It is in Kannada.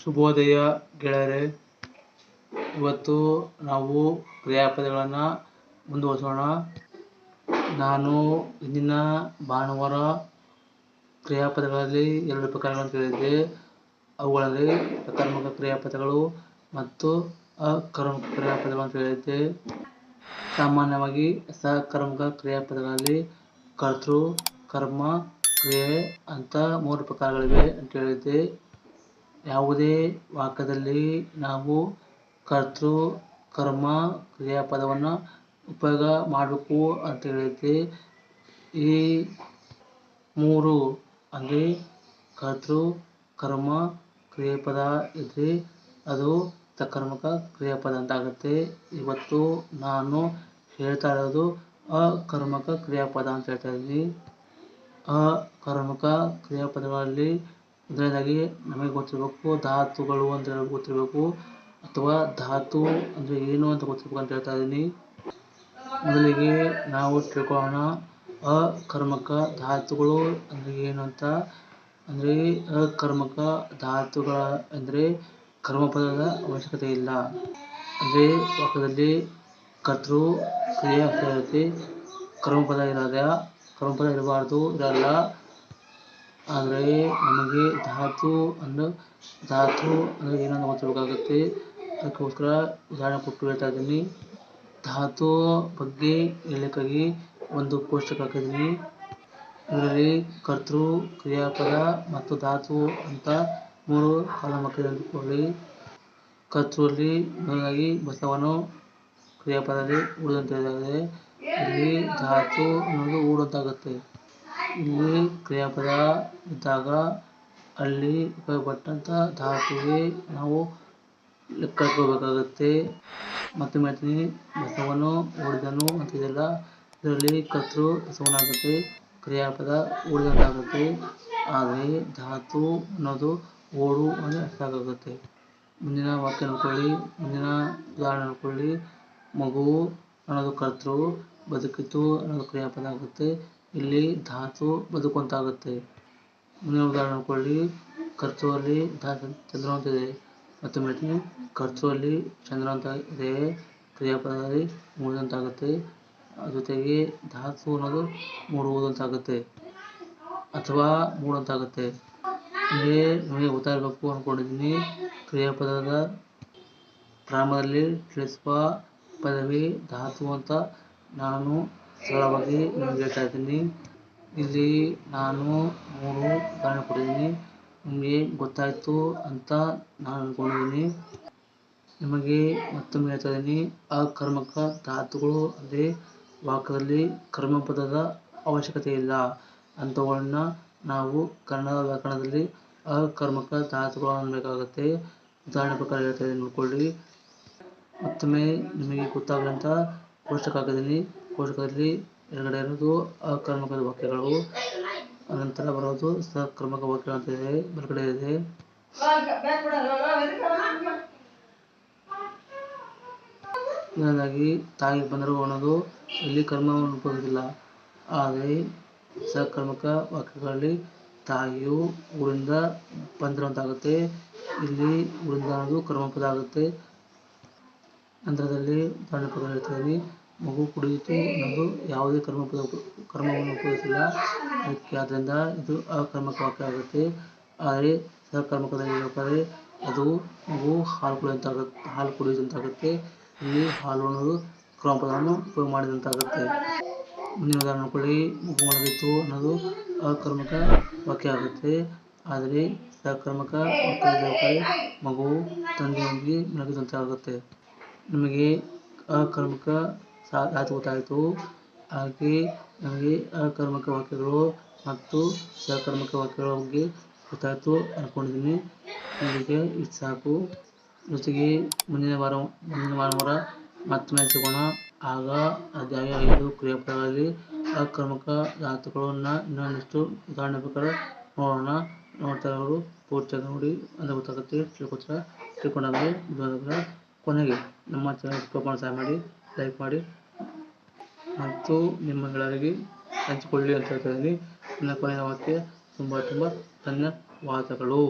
ಶುಭೋದಯ ಗೆಳೆಯರೇ, ಇವತ್ತು ನಾವು ಕ್ರಿಯಾಪದಗಳನ್ನು ಮುಂದುವರಿಸೋಣ. ನಾನು ಇಂದಿನ ಭಾನುವಾರ ಕ್ರಿಯಾಪದಗಳಲ್ಲಿ ಎರಡು ಪ್ರಕಾರಗಳನ್ನು ತಿಳಿದಿದ್ದೆ ಅವುಗಳಲ್ಲಿ ಅಕರ್ಮಕ ಕ್ರಿಯಾಪದಗಳು ಮತ್ತು ಅಕರ್ಮಕ ಕ್ರಿಯಾಪದಗಳನ್ನು ಹೇಳಿದ್ದೆ. ಸಾಮಾನ್ಯವಾಗಿ ಸಕರ್ಮಕ ಕ್ರಿಯಾಪದಗಳಲ್ಲಿ ಕರ್ತೃ, ಕರ್ಮ, ಕ್ರಿಯೆ ಅಂತ ಮೂರು ಪ್ರಕಾರಗಳಿವೆ ಅಂತ ಹೇಳಿದ್ದೆ. ಯಾವುದೇ ವಾಕ್ಯದಲ್ಲಿ ನಾವು ಕರ್ತೃ, ಕರ್ಮ, ಕ್ರಿಯಾಪದವನ್ನು ಉಪಯೋಗ ಮಾಡಬೇಕು ಅಂತ ಹೇಳೈತಿ ಈ ಮೂರು ಅಂದರೆ ಕರ್ತೃ, ಕರ್ಮ, ಕ್ರಿಯಾಪದ ಇದ್ರೆ. ಅದು ಸಕರ್ಮಕ ಕ್ರಿಯಾಪದ ಅಂತ ಆಗುತ್ತೆ. ಇವತ್ತು ನಾನು ಹೇಳ್ತಾ ಇರೋದು ಅಕರ್ಮಕ ಕ್ರಿಯಾಪದ ಅಂತ ಹೇಳ್ತಾ ಇದ್ದೀನಿ. ಅಕರ್ಮಕ ಕ್ರಿಯಾಪದಗಳಲ್ಲಿ ಮೊದಲನೇದಾಗಿ ನಮಗೆ ಗೊತ್ತಿರಬೇಕು ಧಾತುಗಳು ಅಂತ ಗೊತ್ತಿರಬೇಕು ಅಥವಾ ಧಾತು ಅಂದರೆ ಏನು ಅಂತ ಗೊತ್ತಿರಬೇಕು ಅಂತ ಹೇಳ್ತಾ ಇದ್ದೀನಿ. ಮೊದಲಿಗೆ ನಾವು ತಿಳ್ಕೊಳ್ಳೋಣ. ಅಕರ್ಮಕ ಧಾತುಗಳು ಅಂದರೆ ಏನು ಅಂತ? ಅಂದರೆ ಅಕರ್ಮಕ ಧಾತುಗಳ ಅಂದರೆ ಕರ್ಮಪದದ ಅವಶ್ಯಕತೆ ಇಲ್ಲ. ಅಂದರೆ ಪಕ್ಕದಲ್ಲಿ ಕರ್ತೃ ಕ್ರಿಯೆ ಅಂತ ಇರುತ್ತೆ ಕರ್ಮಪದ ಇರೋದ ಕರ್ಮಪದ ಇರಬಾರ್ದು, ಇರಲ್ಲ. ಆದರೆ ನಮಗೆ ಧಾತು ಅಂದ್ರೆ ಧಾತು ಅಂದರೆ ಏನಂತ ಗೊತ್ತಿರಬೇಕಾಗುತ್ತೆ. ಅದಕ್ಕೋಸ್ಕರ ಉದಾಹರಣೆ ಕೊಟ್ಟು ಹೇಳ್ತಾ ಇದ್ದೀನಿ. ಧಾತು ಬಗ್ಗೆ ಹೇಳಲಿಕ್ಕಾಗಿ ಒಂದು ಕೋಷ್ಟಕ ಹಾಕಿದ್ದೀನಿ. ಇದರಲ್ಲಿ ಕರ್ತೃ, ಕ್ರಿಯಾಪದ ಮತ್ತು ಧಾತು ಅಂತ ಮೂರು ಕಾಲಮ್ ಹಾಕಿದೆ ಕರ್ತೃಲ್ಲಿ ಮೊದಲಾಗಿ ಬಸವನು ಕ್ರಿಯಾಪದದಲ್ಲಿ ಉಳಿದಂತೆ ಇಲ್ಲಿ ಧಾತು ಅನ್ನೋದು ಊಡಂತಾಗುತ್ತೆ ಇಲ್ಲಿ ಕ್ರಿಯಾಪದ ಇದ್ದಾಗ ಅಲ್ಲಿ ಉಪಯೋಗಪಟ್ಟಂತ ಧಾತುವಿಗೆ ನಾವು ಲೆಕ್ಕ ಹಾಕೋಬೇಕಾಗುತ್ತೆ ಮತ್ತೆ ಮತ್ತೆ ಬಸವನು ಉಳಿದನು ಅಂತ ಇದೆಲ್ಲ. ಇದರಲ್ಲಿ ಕತ್ರು ಬಸವನಾಗುತ್ತೆ ಕ್ರಿಯಾಪದ ಉಳಿದಂತಾಗುತ್ತೆ. ಆದರೆ ಧಾತು ಅನ್ನೋದು ಓಡು ಅಂದರೆ ಸಾಕಾಗುತ್ತೆ ಮುಂದಿನ ವಾಕ್ಯ ನೋಡ್ಕೊಳ್ಳಿ, ಮುಂದಿನ ಉದಾಹರಣೆ ನೋಡ್ಕೊಳ್ಳಿ. ಮಗು ಅನ್ನೋದು ಕರ್ತೃ, ಬದುಕಿತು ಅನ್ನೋದು ಕ್ರಿಯಾಪದ ಆಗುತ್ತೆ. ಇಲ್ಲಿ ಧಾತು ಬದುಕುವಂತಾಗುತ್ತೆ. ಮುಂದಿನ ಉದಾಹರಣೆ ನೋಡ್ಕೊಳ್ಳಿ. ಖರ್ಚುವಲ್ಲಿ ಧಾತು ಚಂದ್ರ ಅಂತ ಇದೆ ಮತ್ತೊಮ್ಮೆ ಹೇಳ್ತೀನಿ ಖರ್ಚುವಲ್ಲಿ ಚಂದ್ರ ಅಂತ ಇದೆ ಕ್ರಿಯಾಪದದಲ್ಲಿ ಮೂಡುವಂತಾಗುತ್ತೆ. ಜೊತೆಗೆ ಧಾತು ಅನ್ನೋದು ಮೂಡುವುದಂತಾಗುತ್ತೆ ಅಥವಾ ಮೂಡುವಂತಾಗುತ್ತೆ. ಇಲ್ಲಿ ನಿಮಗೆ ಗೊತ್ತಾಗಬೇಕು ಅಂದ್ಕೊಂಡಿದ್ದೀನಿ ಕ್ರಿಯಾಪದದ ಪ್ರಾರಂಭದಲ್ಲಿ ತಿಳಿಸುವ ಪದವಿ ಧಾತು ಅಂತ ನಾನು ಸರಳವಾಗಿ ನಿಮ್ಗೆ ಹೇಳ್ತಾ ಇದ್ದೀನಿ. ಇಲ್ಲಿ ನಾನು ಮೂರು ಉದಾಹರಣೆ ಕೊಟ್ಟಿದ್ದೀನಿ. ನಿಮಗೆ ಗೊತ್ತಾಯಿತು ಅಂತ ನಾನು ಅಂದ್ಕೊಂಡಿದ್ದೀನಿ ನಿಮಗೆ ಮತ್ತೊಮ್ಮೆ ಹೇಳ್ತಾ ಇದ್ದೀನಿ. ಅಕರ್ಮಕ ಧಾತುಗಳು ಅಂದರೆ ವಾಕ್ಯದಲ್ಲಿ ಕರ್ಮಪದದ ಅವಶ್ಯಕತೆ ಇಲ್ಲ. ಅಂಥವುಗಳನ್ನ ನಾವು ಕನ್ನಡ ವ್ಯಾಕರಣದಲ್ಲಿ ಅಕರ್ಮಕ ಧಾತುಗಳು ಅನ್ನಬೇಕಾಗತ್ತೆ ಉದಾಹರಣೆ ಪ್ರಕಾರ ಹೇಳ್ತಾ ಇದ್ದೀನಿ ನೋಡ್ಕೊಳ್ಳಿ ಮತ್ತೊಮ್ಮೆ ನಿಮಗೆ ಗೊತ್ತಾಗಲಿ ಅಂತ ಕೋಷ್ಟಕ ಹಾಕಿದ್ದೀನಿ ಕೋಷ್ಟಕದಲ್ಲಿ ಎಡಗಡೆ ಇರೋದು ಅಕರ್ಮಕದ ವಾಕ್ಯಗಳು. ಅನಂತರ ಬರೋದು ಸಕರ್ಮಕ ವಾಕ್ಯಗಳು ಅಂತ ಇದೆ ಬಲಗಡೆ ಇದೆ. ಇದರಿಂದಾಗಿ ತಾಯಿ ಬಂದರು ಅನ್ನೋದು ಇಲ್ಲಿ ಕರ್ಮವನ್ನು ಉಪಯೋಗಿಸಿಲ್ಲ ಆದರೆ ಸಕರ್ಮಕ ವಾಕ್ಯಗಳಲ್ಲಿ ತಾಯಿಯು ಊರಿಂದ ಬಂದಿರುವಂತಾಗುತ್ತೆ ಇಲ್ಲಿ ಊರಿಂದ ಅನ್ನೋದು ಕರ್ಮಪದ ಆಗುತ್ತೆ ನಂತರದಲ್ಲಿ ಉದಾಹರಣೆ ಪದಗಳು ಹೇಳ್ತಾ ಮಗು ಕುಡಿಯಿತು ಅನ್ನೋದು ಯಾವುದೇ ಕರ್ಮಪದ ಕರ್ಮವನ್ನು ಉಪಯೋಗಿಸಿಲ್ಲ. ಅದಕ್ಕೆ ಆದ್ದರಿಂದ ಇದು ಅಕರ್ಮಕ ವಾಕ್ಯ ಆಗುತ್ತೆ. ಆದರೆ ಸಕರ್ಮಕದಲ್ಲಿ ಹೇಳ್ಬೇಕಾದ್ರೆ ಅದು ಮಗು ಹಾಲು ಕುಡಿಯುವಂತಾಗುತ್ತೆ ಹಾಲು ಕುಡಿಯುವಂತಾಗುತ್ತೆ ಇಲ್ಲಿ ಹಾಲು ಅನ್ನೋದು ಕ್ರಮಪದವನ್ನು ಉಪಯೋಗ ಮಾಡಿದಂತಾಗುತ್ತೆ. ಮುಂದಿನ ಉದಾಹರಣೆ ಕೊಡಿ ಮಗು ಮಾಡಬೇಕು ಅನ್ನೋದು ಅಕರ್ಮಕ ವಾಕ್ಯ ಆಗುತ್ತೆ. ಆದರೆ ಸಕರ್ಮಕ ಮಕ್ಕಳಿಗೆ ಮಗು ತಂದೆಯೊಂದಿಗೆ ಮಲಗಿದಂತಾಗುತ್ತೆ. ನಿಮಗೆ ಅಕರ್ಮಕ ಧಾತು ಗೊತ್ತಾಯಿತು. ಹಾಗೆ ನಮಗೆ ಅಕರ್ಮಕ ವಾಕ್ಯಗಳು ಮತ್ತು ಸಕರ್ಮಕ ವಾಕ್ಯಗಳ ಬಗ್ಗೆ ಗೊತ್ತಾಯಿತು ಅಂದ್ಕೊಂಡಿದ್ದೀನಿ ಇಲ್ಲಿಗೆ ಇದು ಸಾಕು. ಜೊತೆಗೆ ಮುಂದಿನ ವಾರ, ಮುಂದಿನ ಭಾನುವಾರ ಮತ್ತೊಮ್ಮೆ ಸಿಗೋಣ ಆಗ ಅಧ್ಯಾಯ ಐದು ಕ್ರಿಯಾಪದಗಳಲ್ಲಿ ಅಕರ್ಮಕ ಧಾತುಗಳನ್ನ ಇನ್ನೊಂದಿಷ್ಟು ಉದಾಹರಣೆ ಪ್ರಕಾರ ನೋಡೋಣ. ನೋಡ್ತಾ ಇರೋರು ಪೂರ್ತಿಯಾಗಿ ನೋಡಿ. ಅಂದರೆ ಗೊತ್ತಾಗುತ್ತೆ ತಿಳ್ಕೊತಾರೆ ತಿಳ್ಕೊಂಡಾಗ ಕೊನೆಗೆ ನಮ್ಮ ಚಾನಲ್ ಸಬ್ಸ್ಕ್ರೈಬ್ ಮಾಡಿ ಲೈಕ್ ಮಾಡಿ ಮತ್ತು ನಿಮ್ಮ ಗೆಳೆಯರಿಗೆ ಹಂಚಿಕೊಳ್ಳಿ ಅಂತ ಹೇಳ್ತಾ ಇದ್ದೀನಿ. ನನ್ನ ಕೊನೆಯ ವಾಕ್ಯ ತುಂಬ ತುಂಬ ಧನ್ಯವಾದಗಳು.